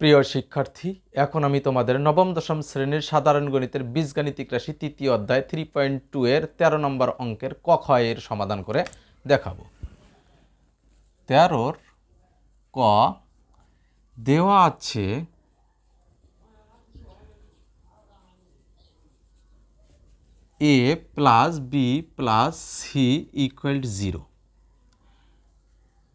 প্রিয় শিক্ষার্থী, এখন আমি তোমাদের নবম, দশম শ্রেণির সাধারণ গণিতের বীজগাণিতিক রাশি তৃতীয় অধ্যায় থ্রি পয়েন্ট টু এর তেরো নম্বর অঙ্কের এর সমাধান করে দেখাবো। তেরোর ক দেওয়া আছে A plus B plus C equal zero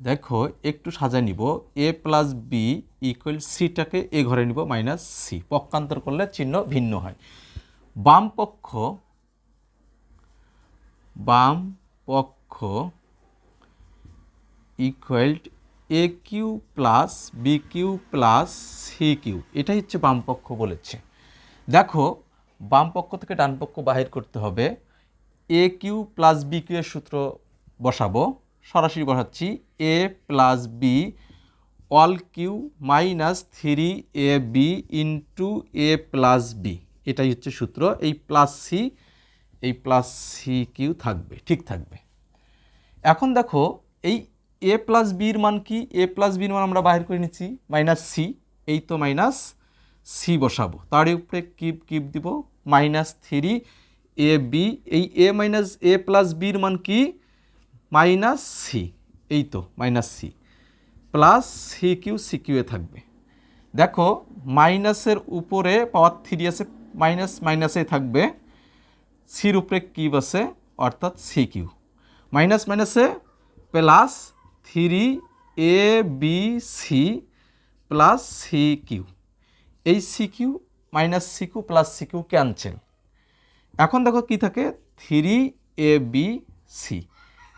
দেখো, একটু সাজায় নিব। এ প্লাস বি ইকুয়াল সিটাকে এ ঘরে নিব মাইনাস সি পক্ষান্তর করলে চিহ্ন ভিন্ন হয়। বাম পক্ষ বাম পক্ষ equal A cube plus B cube plus C cube. এটাই হচ্ছে বাম পক্ষ বলেছে। দেখো, বাম পক্ষ থেকে ডান পক্ষ বাহির করতে হবে। A cube plus B cube এর সূত্র বসাবো। সরাসরি বসাচ্ছি A plus B all cube minus three A B into A plus B এটাই হচ্ছে সূত্র, এই প্লাস সি এই প্লাস সি কিউ থাকবে, ঠিক থাকবে। এখন দেখো, এই এ প্লাস বির মান কি? এ প্লাস বির মান আমরা বাহির করে নিচ্ছি মাইনাস সি এই তো মাইনাস সি বসাবো। তার উপরে কিপ কিপ দিব মাইনাস থ্রি এ বি এই এ মাইনাস এ প্লাস বির মান কি? মাইনাস সি এই তো minus C plus C cube C cube এ থাকবে। দেখো, মাইনাসের উপরে পাওয়ার থ্রি আছে, মাইনাস মাইনাসে থাকবে সির উপরে কিউব আছে, অর্থাৎ সি কিউ মাইনাস মাইনাসে plus three A B C plus C cube এই C cube minus C cube plus C cube cancel এখন দেখো কি থাকে থ্রি এ বি সি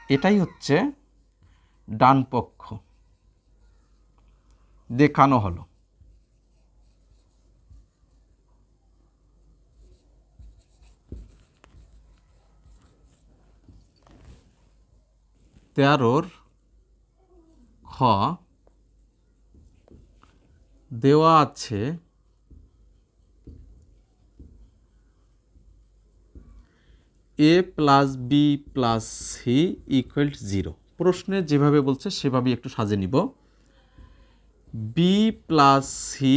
এটাই হচ্ছে ডান পক্ষ। দেখানো হলো। তেরোর খ দেওয়া আছে A plus B plus C equal zero প্রশ্নে যেভাবে বলছে, সেভাবেই একটু সাজে নিব। বি প্লাস সি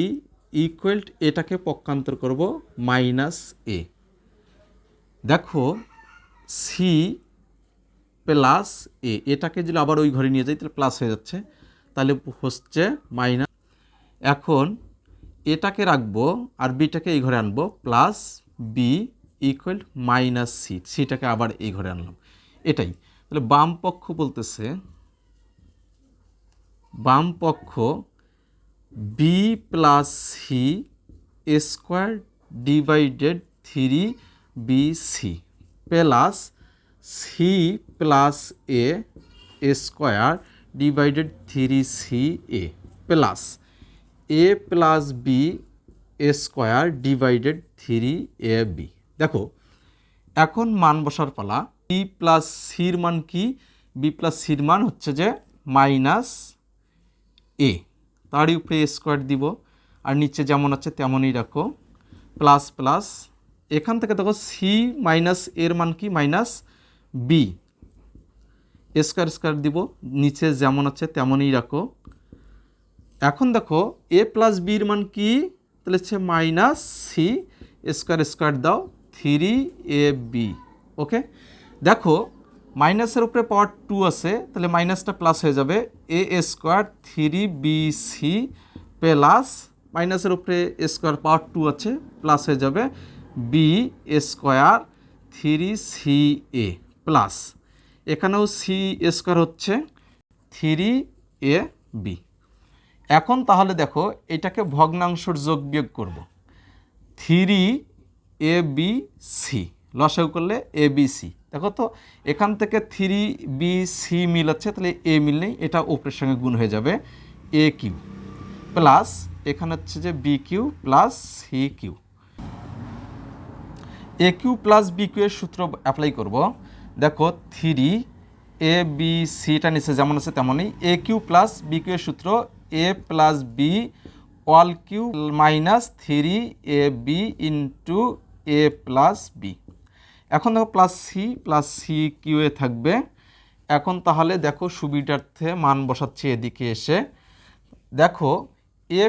ইকুয়াল এটাকে পক্ষান্তর করব মাইনাস এ দেখো সি প্লাস এ এটাকে যদি আবার ওই ঘরে নিয়ে যাই, তাহলে প্লাস হয়ে যাচ্ছে। তাহলে হচ্ছে মাইনাস এখন এটাকে রাখব আর বিটাকে এই ঘরে আনব plus B equal minus C সিটাকে আবার এই ঘরে আনলাম। এটাই। তাহলে বাম পক্ষ বলতেছে, বাম পক্ষ B plus C square divided three B C plus C plus A square divided three C A plus A plus B square divided three A B দেখো, এখন মান বসার পালা বি প্লাস সির মান কি? বি প্লাস সির মান হচ্ছে যে মাইনাস এ তারই উপরে স্কোয়ার দিব, আর নিচে যেমন আছে তেমনই রাখো প্লাস প্লাস এখান থেকে দেখো সি মাইনাস এর মান কি? মাইনাস বি স্কোয়ার স্কোয়ার দিব, নিচে যেমন আছে তেমনই রাখো। এখন দেখো এ প্লাস বির মান কি? তাহলে হচ্ছে মাইনাস সি স্কোয়ার স্কোয়ার দাও। থ্রি এ বি ওকে দেখো, মাইনাসের উপরে পাওয়ার টু আছে, তাহলে মাইনাসটা প্লাস হয়ে যাবে A square three B C plus মাইনাসের উপরে স্কোয়ার পাওয়ার টু আছে প্লাস হয়ে যাবে B square three C A plus এখানেও সি স্কোয়ার হচ্ছে থ্রি এ বি এখন তাহলে দেখো, এটাকে ভগ্নাংশর যোগ বিয়োগ করব। থ্রি এ বি সি লসাগু করলে এ বি সি দেখো তো, এখান থেকে থ্রি বি সি মিলাচ্ছে, তাহলে এ মিল নেই এটা উপরের সঙ্গে গুণ হয়ে যাবে এ কিউ প্লাস এখানে হচ্ছে যে B cube plus C cube A cube plus B cube এর সূত্র অ্যাপ্লাই করব। দেখো থ্রি এ বি সিটা নিচে যেমন আছে তেমনই A cube plus B cube এর সূত্র A plus B all cube minus three A B into A plus B এখন দেখো plus C plus C cube এ থাকবে। এখন তাহলে দেখো সুবিধার্থে মান বসাচ্ছি এদিকে এসে। দেখো এ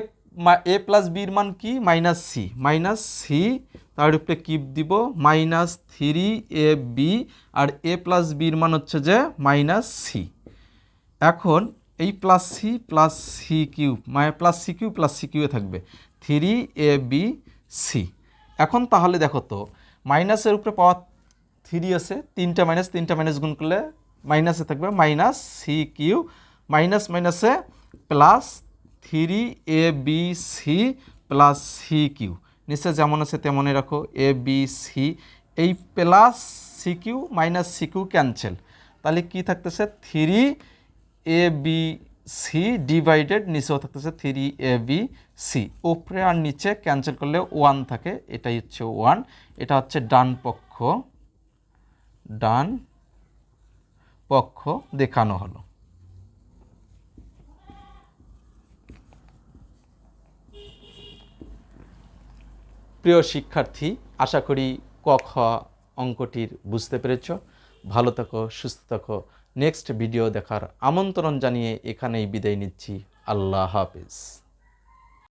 এ প্লাস বির মান কি? মাইনাস সি মাইনাস সি তার উপরে কিপ দিব। মাইনাস থ্রি এ বি আর এ প্লাস বির মান হচ্ছে যে মাইনাস সি এখন এই plus C plus C cube মানে plus C cube plus C cube থাকবে। থ্রি এ বি সি এখন তাহলে দেখো তো, মাইনাসের উপরে পাওয়ার থ্রি আছে, তিনটা মাইনাস তিনটা মাইনাস গুণ করলে মাইনাসে থাকবে মাইনাস সি কিউ মাইনাস মাইনাসে plus three A B C plus C cube নিশ্চয় যেমন আছে তেমনই রাখো এ বি সি এই plus C cube minus C cube cancel তাহলে কী থাকতেছে? Three A B C divided নিচেও থাকতেছে থ্রি এ বি সি উপরে আর নিচে ক্যান্সেল করলে ওয়ান থাকে, এটাই হচ্ছে ওয়ান এটা হচ্ছে ডান পক্ষ। ডান পক্ষ দেখানো হলো। প্রিয় শিক্ষার্থী, আশা করি ক, খ অঙ্কটির বুঝতে পেরেছ। ভালো থাকো, সুস্থ থাকো। নেক্সট ভিডিও দেখার আমন্ত্রণ জানিয়ে এখানেই বিদায় নিচ্ছি। আল্লাহ হাফিজ।